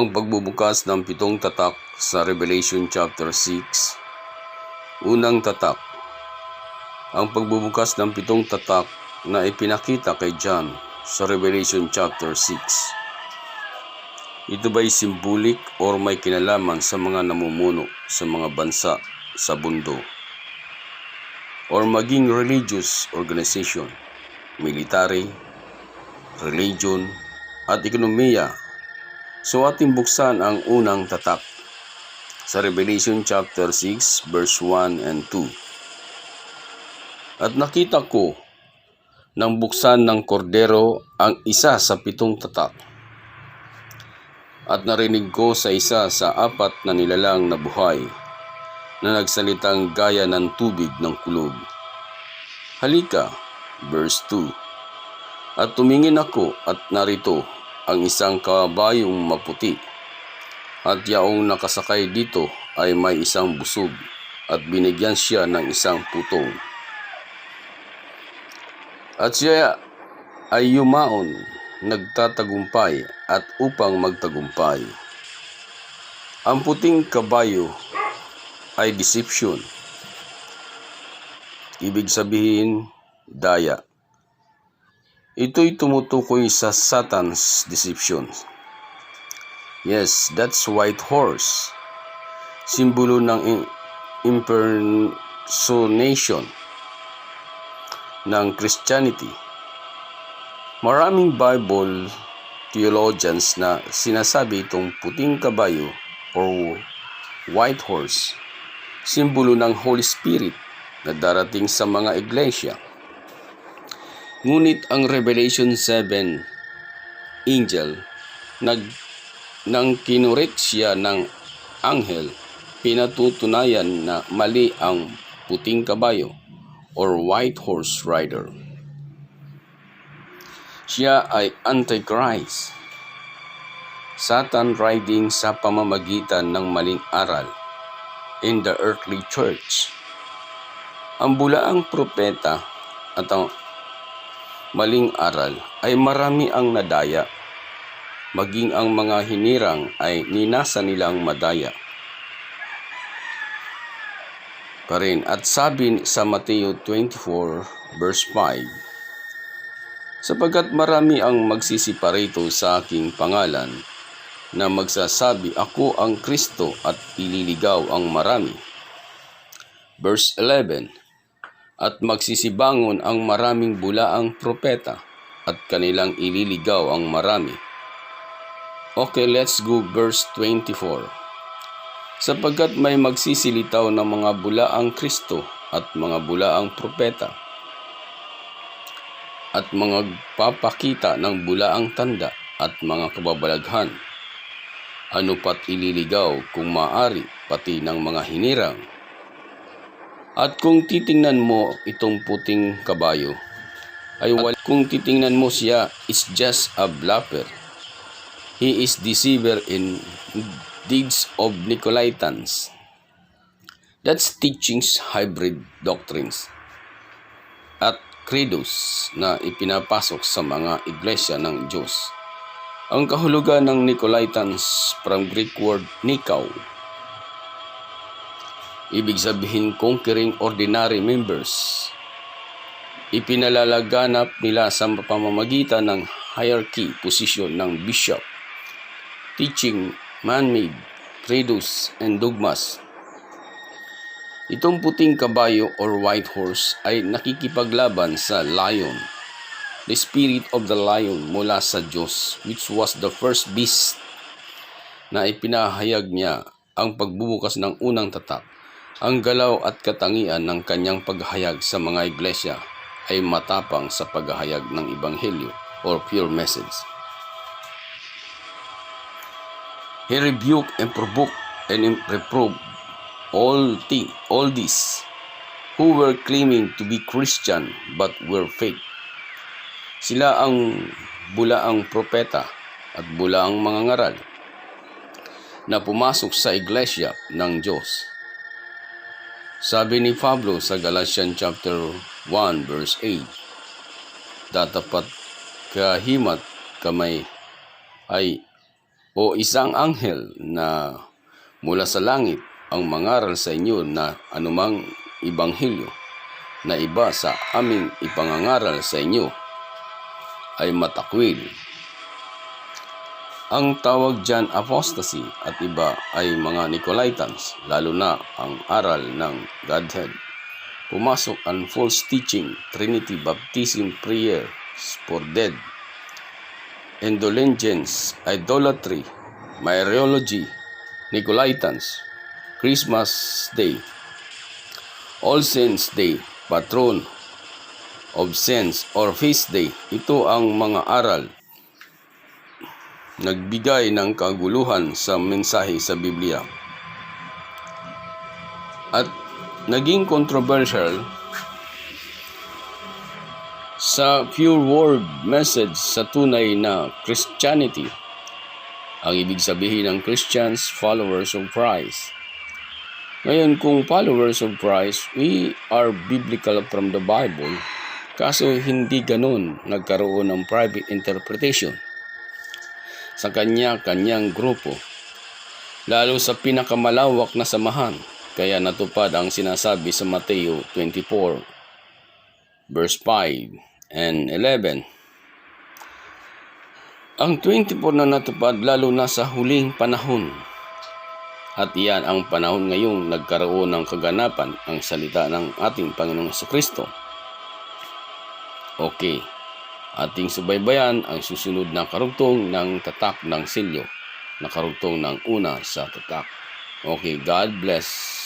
ang pagbubukas ng pitong tatak sa Revelation chapter 6. Unang tatak. Ang pagbubukas ng pitong tatak na ipinakita kay John sa Revelation chapter 6. Ito ba'y simbolik or may kinalaman sa mga namumuno sa mga bansa sa bundo? Or maging religious organization, military, religion, at ekonomiya So ating buksan ang unang tatak sa Revelation chapter 6 verse 1 and 2. At nakita ko nang buksan ng kordero ang isa sa pitong tatak. At narinig ko sa isa sa apat na nilalang na buhay na nagsalitang gaya ng tubig ng kulog. Halika, verse 2. At tumingin ako at narito ang isang kabayong maputi. At yaong nakasakay dito ay may isang busog at binigyan siya ng isang putong. At siya ay yumaon, nagtatagumpay at upang magtagumpay. Ang puting kabayo ay deception. Ibig sabihin, daya. Ito'y tumutukoy sa Satan's deception. Yes, that's white horse. Simbolo ng impersonation ng Christianity. Maraming Bible theologians na sinasabi itong puting kabayo or white horse, simbolo ng Holy Spirit na darating sa mga iglesia. Ngunit ang Revelation 7 angel nag nang kinurik siya ng anghel, pinatutunayan na mali ang puting kabayo or white horse rider. Siya ay Antichrist. Satan riding sa pamamagitan ng maling aral in the earthly church. Ang bulaang propeta at ang maling aral ay marami ang nadaya. Maging ang mga hinirang ay ninasa nilang madaya. Pa rin, at sabi sa Mateo 24 verse 5, Sapagkat marami ang magsisiparito sa aking pangalan, na magsasabi, Ako ang Kristo at ililigaw ang marami. Verse 11, At magsisibangon ang maraming bulaang propeta, at kanilang ililigaw ang marami. Okay, let's go verse 24 sapagkat may magsisilitaw ng mga bulaang Kristo at mga bulaang propeta at mga papakita ng bulaang tanda at mga kababalaghan. Ano pat ililigaw kung maari pati ng mga hinirang. At kung titingnan mo itong puting kabayo, ay wal kung titingnan mo siya is just a bluffer. He is deceiver in deeds of Nicolaitans. That's teachings hybrid doctrines at credos na ipinapasok sa mga iglesia ng Diyos. Ang kahulugan ng Nicolaitans from Greek word nikaw. Ibig sabihin conquering ordinary members. Ipinalalaganap nila sa pamamagitan ng hierarchy position ng bishop, teaching man-made, credos, and dogmas. Itong puting kabayo or white horse ay nakikipaglaban sa lion, the spirit of the lion mula sa Diyos, which was the first beast na ipinahayag niya ang pagbubukas ng unang tatak. Ang galaw at katangian ng kanyang paghayag sa mga iglesia ay matapang sa paghahayag ng ebanghelyo or pure message. He rebuked and provoked and reproved all, thi- all these who were claiming to be Christian but were fake. Sila ang bulaang propeta at bulaang mga ngaral na pumasok sa iglesia ng Diyos. Sabi ni Pablo sa Galatians chapter 1 verse 8, Datapat kahimat kamay ay o isang anghel na mula sa langit ang mangaral sa inyo na anumang ibanghilyo na iba sa aming ipangangaral sa inyo ay matakwil. Ang tawag dyan apostasy at iba ay mga Nicolaitans, lalo na ang aral ng Godhead. Pumasok ang false teaching, Trinity Baptism Prayer for Dead, Indulgence, Idolatry, Mariology, Nicolaitans, Christmas Day, All Saints Day, Patron of Saints or Feast Day. Ito ang mga aral nagbigay ng kaguluhan sa mensahe sa Biblia. At naging controversial sa pure word message sa tunay na Christianity. Ang ibig sabihin ng Christians, followers of Christ. Ngayon, kung followers of Christ, we are biblical from the Bible, kaso hindi ganun nagkaroon ng private interpretation sa kanya-kanyang grupo, lalo sa pinakamalawak na samahan. Kaya natupad ang sinasabi sa Mateo 24, verse 5 and 11. Ang 24 na natupad lalo na sa huling panahon. At iyan ang panahon ngayong nagkaroon ng kaganapan ang salita ng ating Panginoong Kristo. Okay, ating subaybayan ang susunod na karugtong ng tatak ng silyo na karugtong ng una sa tatak. Okay, God bless.